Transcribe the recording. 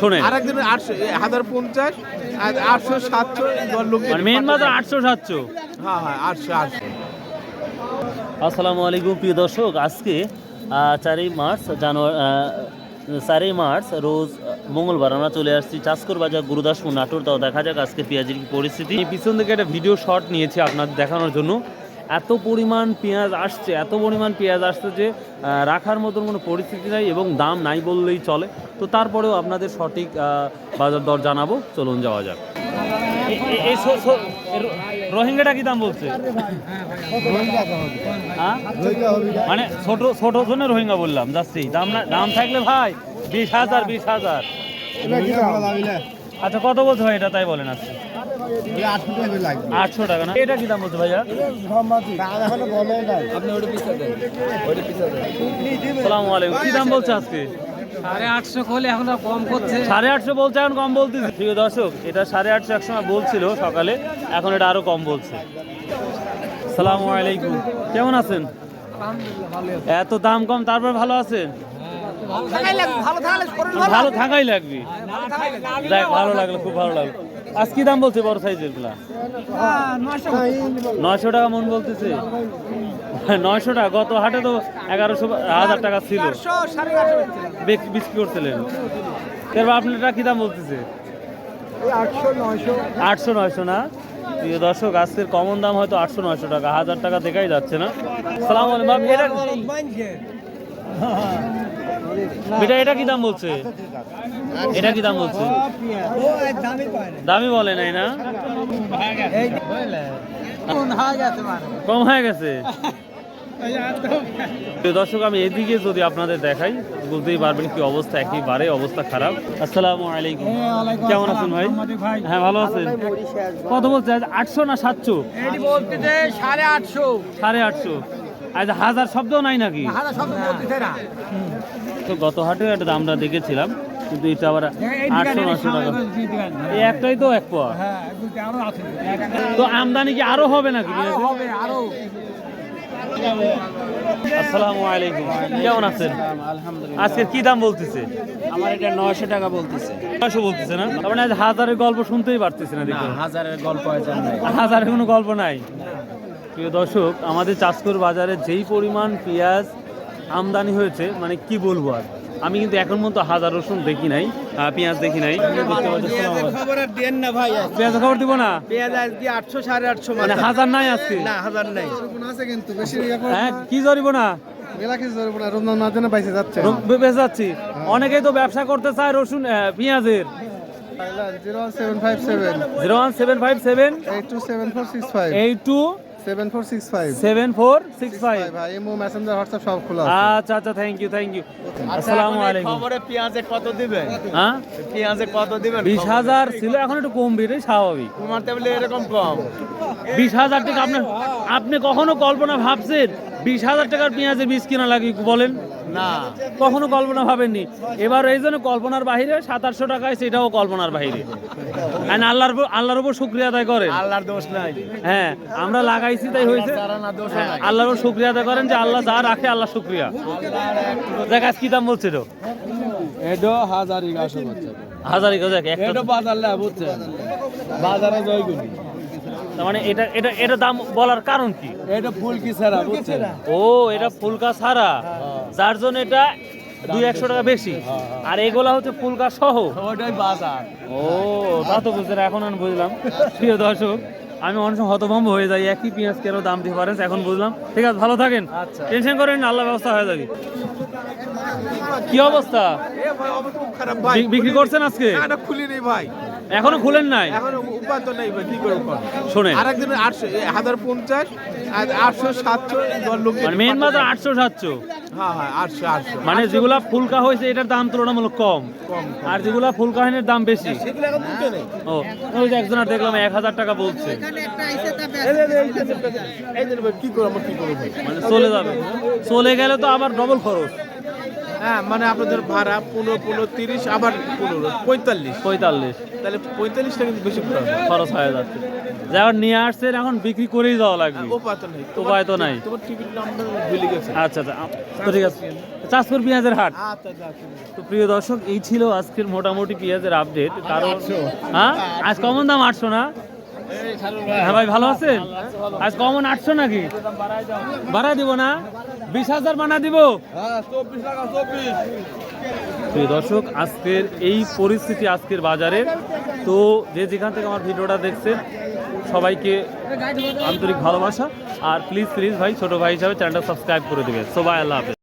শোনেন। আর একদিন আটশো হাজার পঞ্চাশ আর আটশো সাতশো লোক মানে মেন বাজার আটশো সাতশো। হ্যাঁ হ্যাঁ আটশো আটশো। আসসালামু আলাইকুম প্রিয় দর্শক। আজকে চারই মার্চ জানুয়ারি চারই মার্চ রোজ মঙ্গলবার আমরা চলে আসছি চাষকর বাজার গুরুদাসপুর নাটোর তাও দেখা যাক আজকে পেঁয়াজের কি পরিস্থিতি। পিছন থেকে একটা ভিডিও শট নিয়েছি আপনার দেখানোর জন্য। এত পরিমাণ পেঁয়াজ আসছে এত পরিমাণ পেঁয়াজ আসছে যে রাখার মতন কোনো পরিস্থিতি নাই এবং দাম নাই বললেই চলে। তো তারপরেও আপনাদের সঠিক বাজার দর জানাব। চলুন যাওয়া যাক। এই রোহিঙ্গাটা কি দাম বলছে? হ্যাঁ? মানে ছোট ছোট জন্য রোহিঙ্গা বললাম যাচ্ছি। দাম না দাম থাকলে ভাই বিশ হাজার বিশ হাজার। আচ্ছা কত বলছে ভাই এটা? তাই বলেন আজকে। আটশো টাকা না? এটা কি দাম বলছে ভাইয়া? সালামু আলাইকুম। কি দাম বলছে আজকে? সাড়ে আটশো এখন কম করছে। সাড়ে আটশো বলছে এখন কম বলতেছে। প্রিয় দর্শক এটা সাড়ে আটশো এক সময় বলছিল সকালে এখন এটা আরও কম বলছে। সালাম আলাইকুম। কেমন আছেন? এত দাম কম তারপর ভালো আছেন? ভালো থাকলে ভালো থাকাই লাগবে। দেখ ভালো লাগল খুব ভালো লাগল। আজ কি দাম বলছে বড় সাইজেরগুলা? নয়শো টাকা মন বলতেছে। নয়শো টাকা, গত হাটে তো এগারোশো হাজার টাকা ছিল। বিক- বিক্রি করছিলেন। তারপর আপনারটা কি দাম বলতেছে? আটশো নয়শো না? দর্শক, আজকের কমন দাম হয়তো আটশো নয়শো টাকা। হাজার টাকা দেখাই যাচ্ছে না। সালাম আলাইকুম এটা এটা কি দাম বলছে? এটা কি দাম বলছে? দামি বলে নাই না? কম হয়ে গেছে। দর্শক আমি এদিকে যদি আপনাদের দেখাই বুঝতেই পারবেন কি অবস্থা একেবারে অবস্থা খারাপ। আসসালামু আলাইকুম। কেমন আছেন ভাই? হ্যাঁ ভালো আছেন? কত বলছে? আটশো না সাতশো? সাড়ে আটশো। সাড়ে আটশো। আজ হাজার শব্দ নাই নাকি? হাজার শব্দ না। তো গত হাটে একটা আমরা দেখেছিলাম কিন্তু এটা আবার আটশো নশো টাকা। এই একটাই তো এক পোয়া হ্যাঁ আরও আছে। তো আমদানি কি আরও হবে নাকি? আসসালামু আলাইকুম। কেমন আছেন? আজকে কি দাম বলতেছে? আমার এটা নয়শো টাকা বলতেছে। নয়শো বলতেছে না? তার মানে আজ হাজারের গল্প শুনতেই পারতেছি না দেখুন। হাজারের গল্প হাজারের কোনো গল্প নাই? প্রিয় দর্শক আমাদের চাষকর বাজারে যেই পরিমাণ পেঁয়াজ আমদানি হয়েছে মানে কি বলব আর? আমি কিন্তু এখন মতো হাজার রসুন দেখি নাই পেঁয়াজ দেখি নাই। পেঁয়াজ খবর দিব না? পেঁয়াজ আজকে আটশো সাড়ে আটশো মানে হাজার নাই আজকে? না হাজার নাই। হ্যাঁ কি জরিব না অনেকেই তো ব্যবসা করতে চায় রসুন পেঁয়াজের। Zero one seven five seven. Eight two seven four six five. আচ্ছা আচ্ছা থ্যাংক ইউ থ্যাংক ইউ আসসালামু আলাইকুম। খবরে পেঁয়াজে কত দিবেন? হ্যাঁ? পেঁয়াজে কত দিবেন ছিল এখন একটু কম বেড়ে স্বাভাবিক। তোমার টেবিলে এরকম কম। বিশ হাজার টাকা আপনি আপনি কখনো কল্পনা ভাবছেন? বিশ হাজার টাকার পেঁয়াজের বীজ কিনা লাগে বলেন? না। কখনো কল্পনা ভাবেননি? এবার এই জন্য কল্পনার বাহিরে সাত আটশো টাকায় সেটাও কল্পনার বাহিরে। আল্লাহর আল্লাহর উপর শুক্রিয়া আদায় করেন। আল্লাহর দোষ নাই। হ্যাঁ আমরা লাগাইছি তাই হয়েছে। হ্যাঁ, শুক্রিয়া আদায় করেন যে আল্লাহ যা রাখে আল্লাহ শুক্রিয়া। দেখ আজ কি দাম এটা গাছে বাচ্চা হাজার একটা এটা বাজার লা বাজারে জয়গুলি। মানে এটা এটা এটা দাম বলার কারণ কি? এটা ছাড়া বুঝছেন ও এটা ফুলকা ছাড়া। যার জন্য এটা দুই একশো টাকা বেশি। আর এগুলা হচ্ছে ফুলকা সহ। ওটাই বাজার। ও তা তো বুঝলেন এখন আমি বুঝলাম। প্রিয় দর্শক আমি অনেক সময় হতভম্ব হয়ে যাই একই পেঁয়াজ কেন দাম দিতে পারেন এখন বুঝলাম। ঠিক আছে ভালো থাকেন। টেনশন করেন আল্লাহ ব্যবস্থা হয়ে যাবে। কি অবস্থা? বিক্রি করছেন আজকে? খুলিনি ভাই। এখনও খুলেন নাই? এখনও উপায় আরেকদিন 800 1050 আর 800 700 মেন বাজার আটশো সাতশো। মানে যেগুলা ফুলকা হয়েছে এটার দাম তুলনামূলক কম কম আর যেগুলা ফুলকা হয়নি দাম বেশি ও ওই যে একজনের দেখলাম এক হাজার টাকা বলছে? মানে চলে যাবে চলে গেলে তো আবার ডবল খরচ হ্যাঁ মানে আপনাদের ভাড়া পনেরো পনেরো তিরিশ আবার পনেরো পঁয়তাল্লিশ। পঁয়তাল্লিশ। তাহলে পঁয়তাল্লিশটা কিন্তু বেশি খরচ খরচ হয়ে যাচ্ছে। যখন নিয়ে আসছেন এখন বিক্রি করেই যাওয়া লাগবে। উপায় তো নেই। উপায় তো নাই। তোমার টিভির নাম্বার ভুলে গেছে। আচ্ছা আচ্ছা ঠিক আছে। চাষপুর পেঁয়াজের হাট। আচ্ছা আচ্ছা তো প্রিয় দর্শক এই ছিল আজকের মোটামুটি পেঁয়াজের আপডেট কারণ হ্যাঁ? আজ কমন দাম আটশো না? হ্যাঁ ভাই, ভালো আছেন? আজ কমন আটশো নাকি? বাড়া দিব না? বিশ হাজার বানা দিব? দর্শক, আজকের এই পরিস্থিতি, আজকের বাজারের তো যে যেখান থেকে আমার ভিডিওটা দেখছেন, সবাইকে আন্তরিক ভালোবাসা। আর প্লিজ প্লিজ ভাই, ছোট ভাই হিসাবে চ্যানেলটা সাবস্ক্রাইব করে দেবে সবাই আল্লাহ হাফেজ।